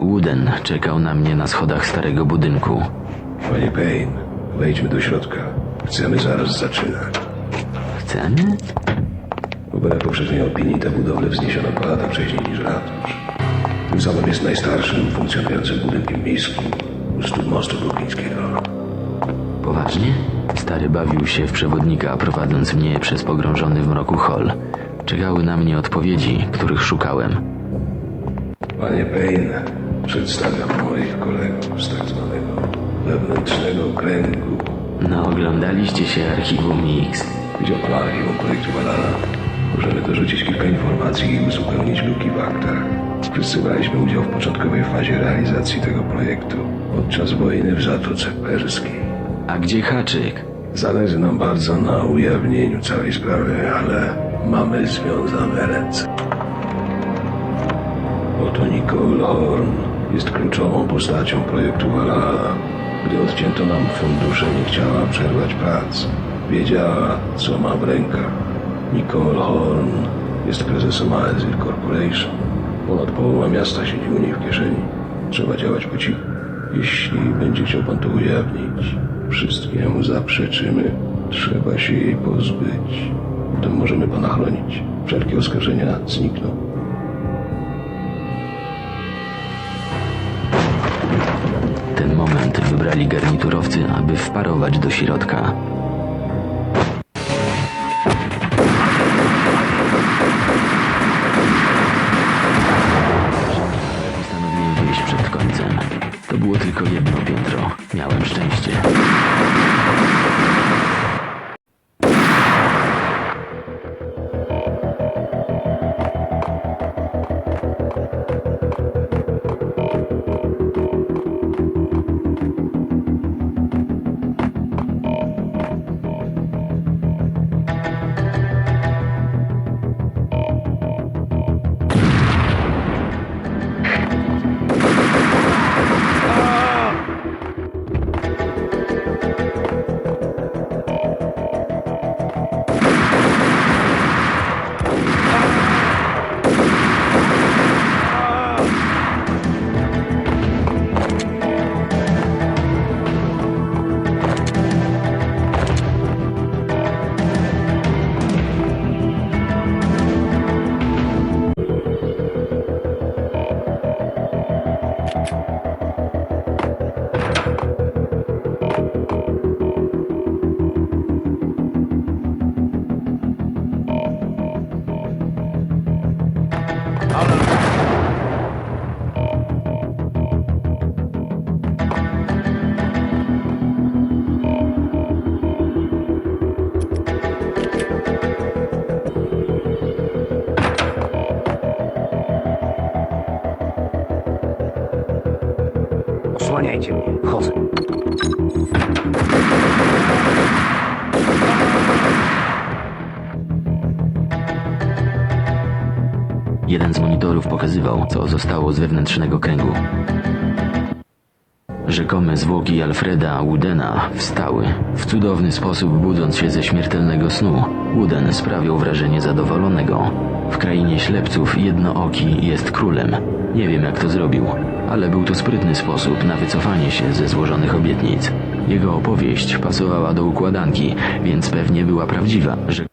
Wooden czekał na mnie na schodach starego budynku. Panie Payne, wejdźmy do środka. Chcemy zaraz zaczynać. Chcemy? Wbrew poprzedniej opinii tę budowlę wzniesiono dwa lata wcześniej niż ratusz. Tym samym jest najstarszym funkcjonującym budynkiem miejskim u stóp mostu bruklińskiego. Poważnie? Stary bawił się w przewodnika, prowadząc mnie przez pogrążony w mroku hol. Czekały na mnie odpowiedzi, których szukałem. Panie Payne, przedstawiam moich kolegów z tak zwanego wewnętrznego kręgu. No, oglądaliście się archiwum Mix. Widział pan archiwum projektu Valhalla? Możemy dorzucić kilka informacji i uzupełnić luki w aktach. Wszyscy braliśmy udział w początkowej fazie realizacji tego projektu podczas wojny w Zatoce Perskiej. A gdzie haczyk? Zależy nam bardzo na ujawnieniu całej sprawy, ale mamy związane ręce. Oto Nicole Horn jest kluczową postacią projektu Valhalla. Gdy odcięto nam fundusze, nie chciała przerwać prac. Wiedziała, co ma w rękach. Nicole Horn jest prezesem Aezil Corporation. Ponad połowa miasta siedzi u niej w kieszeni. Trzeba działać po cichu. Jeśli będzie chciał pan to ujawnić, wszystkiemu zaprzeczymy. Trzeba się jej pozbyć. Potem możemy pana chronić. Wszelkie oskarżenia znikną. Moment wybrali garniturowcy, aby wparować do środka. Postanowiłem wyjść przed końcem. To było tylko jedno piętro. Miałem szczęście. Osłaniajcie mnie. Chodzę. Jeden z monitorów pokazywał, co zostało z wewnętrznego kręgu. Rzekome zwłoki Alfreda Woodena wstały. W cudowny sposób budząc się ze śmiertelnego snu, Wooden sprawiał wrażenie zadowolonego. W krainie ślepców jednooki jest królem. Nie wiem jak to zrobił, ale był to sprytny sposób na wycofanie się ze złożonych obietnic. Jego opowieść pasowała do układanki, więc pewnie była prawdziwa, że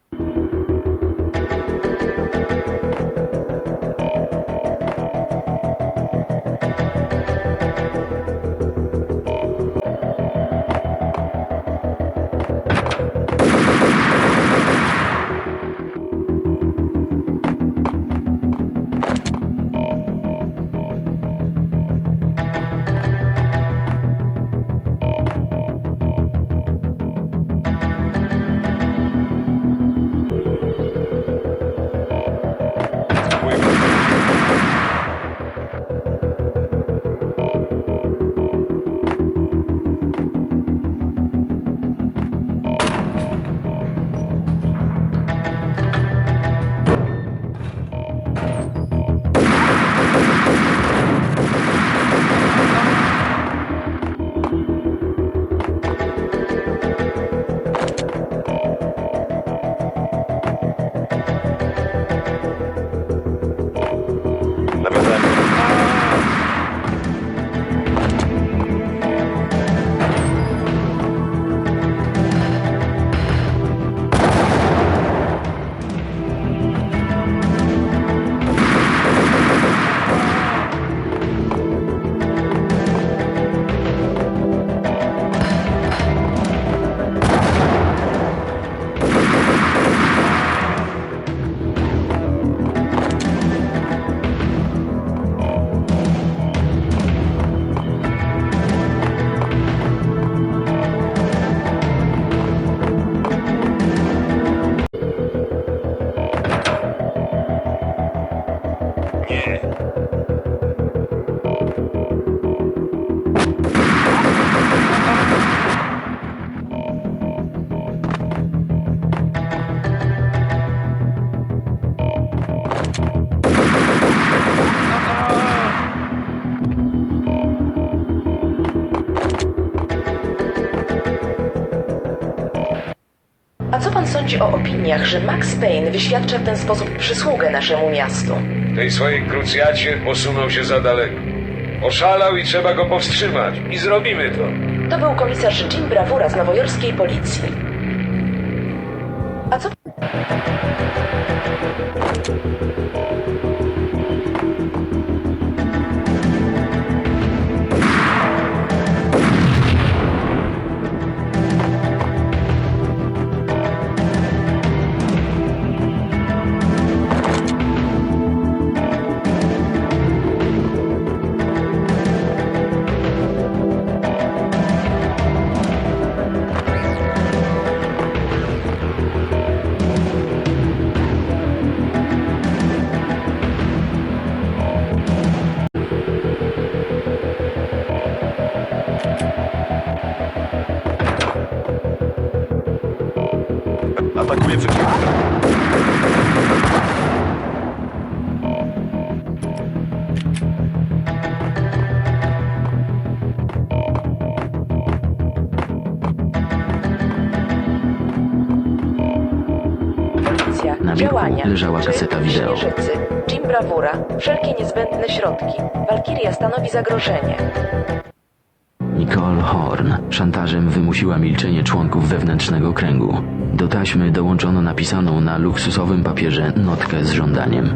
sądzi o opiniach, że Max Payne wyświadcza w ten sposób przysługę naszemu miastu? W tej swojej krucjacie posunął się za daleko. Oszalał i trzeba go powstrzymać. I zrobimy to. To był komisarz Jim Bravura z nowojorskiej policji. A co Atakuje przeciwnika! policja? Na biurku Działania. leżała Czy kaseta wideo. Śnieżycy? Jim Bravura. Wszelkie niezbędne środki. Walkiria stanowi zagrożenie. Nicole Horn szantażem wymusiła milczenie członków wewnętrznego kręgu. Do taśmy dołączono napisaną na luksusowym papierze notkę z żądaniem.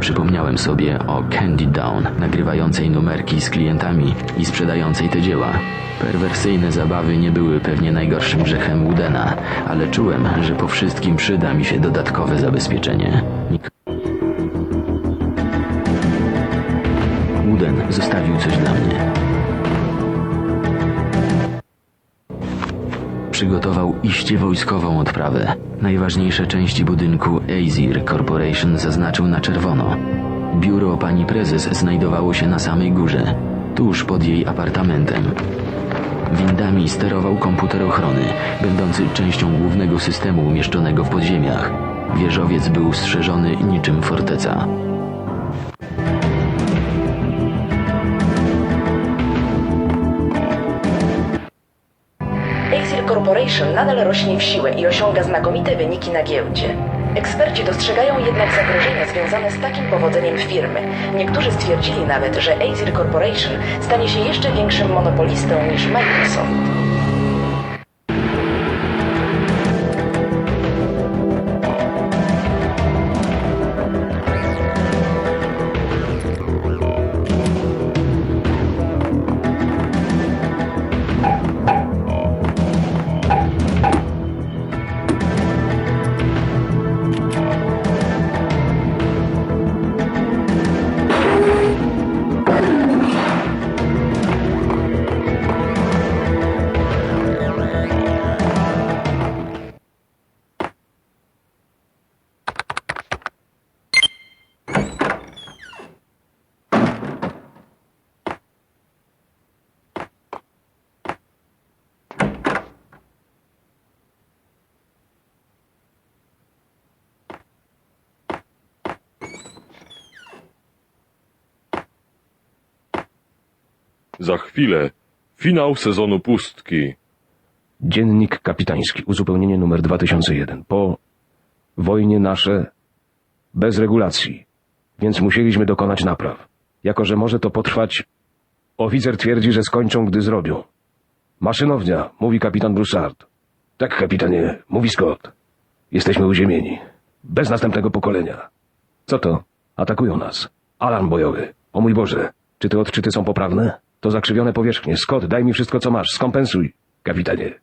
Przypomniałem sobie o Candy Down, nagrywającej numerki z klientami i sprzedającej te dzieła. Perwersyjne zabawy nie były pewnie najgorszym grzechem Woodena, ale czułem, że po wszystkim przyda mi się dodatkowe zabezpieczenie. Nik- Wooden zostawił coś dla mnie. Przygotował iście wojskową odprawę. Najważniejsze części budynku Azir Corporation zaznaczył na czerwono. Biuro pani prezes znajdowało się na samej górze, tuż pod jej apartamentem. Windami sterował komputer ochrony, będący częścią głównego systemu umieszczonego w podziemiach. Wieżowiec był strzeżony niczym forteca. Corporation nadal rośnie w siłę i osiąga znakomite wyniki na giełdzie. Eksperci dostrzegają jednak zagrożenia związane z takim powodzeniem firmy. Niektórzy stwierdzili nawet, że Azir Corporation stanie się jeszcze większym monopolistą niż Microsoft. Za chwilę finał sezonu pustki. Dziennik kapitański, uzupełnienie numer 2001. Po wojnie nasze bez regulacji, więc musieliśmy dokonać napraw. Jako, że może to potrwać, oficer twierdzi, że skończą, gdy zrobią. Maszynownia, mówi kapitan Broussard. Tak, kapitanie, mówi Scott. Jesteśmy uziemieni. Bez następnego pokolenia. Co to? Atakują nas. Alarm bojowy. O mój Boże, czy te odczyty są poprawne? To zakrzywione powierzchnie. Scott, daj mi wszystko, co masz. Skompensuj. Kapitanie.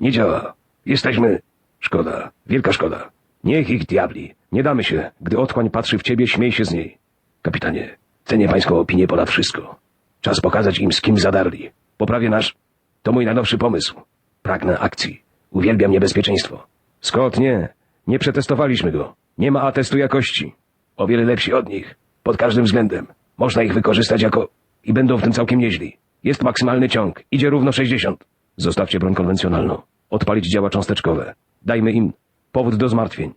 Nie działa. Jesteśmy... Szkoda. Wielka szkoda. Niech ich diabli. Nie damy się. Gdy otchłań patrzy w ciebie, śmiej się z niej. Kapitanie, cenię pańską opinię ponad wszystko. Czas pokazać im, z kim zadarli. Poprawię nasz... To mój najnowszy pomysł. Pragnę akcji. Uwielbiam niebezpieczeństwo. Scott, nie. Nie przetestowaliśmy go. Nie ma atestu jakości. O wiele lepsi od nich. Pod każdym względem. Można ich wykorzystać jako... I będą w tym całkiem nieźli. Jest maksymalny ciąg. Idzie równo 60. Zostawcie broń konwencjonalną. Odpalić działa cząsteczkowe. Dajmy im powód do zmartwień.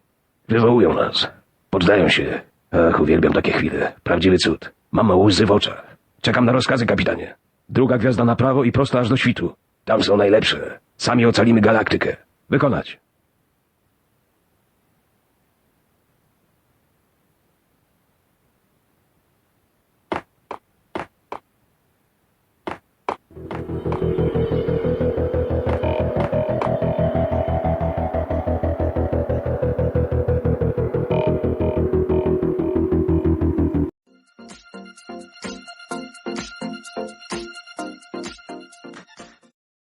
Wywołują nas. Poddają się. Ach, uwielbiam takie chwile. Prawdziwy cud. Mam łzy w oczach. Czekam na rozkazy, kapitanie. Druga gwiazda na prawo i prosto aż do świtu. Tam są najlepsze. Sami ocalimy galaktykę. Wykonać.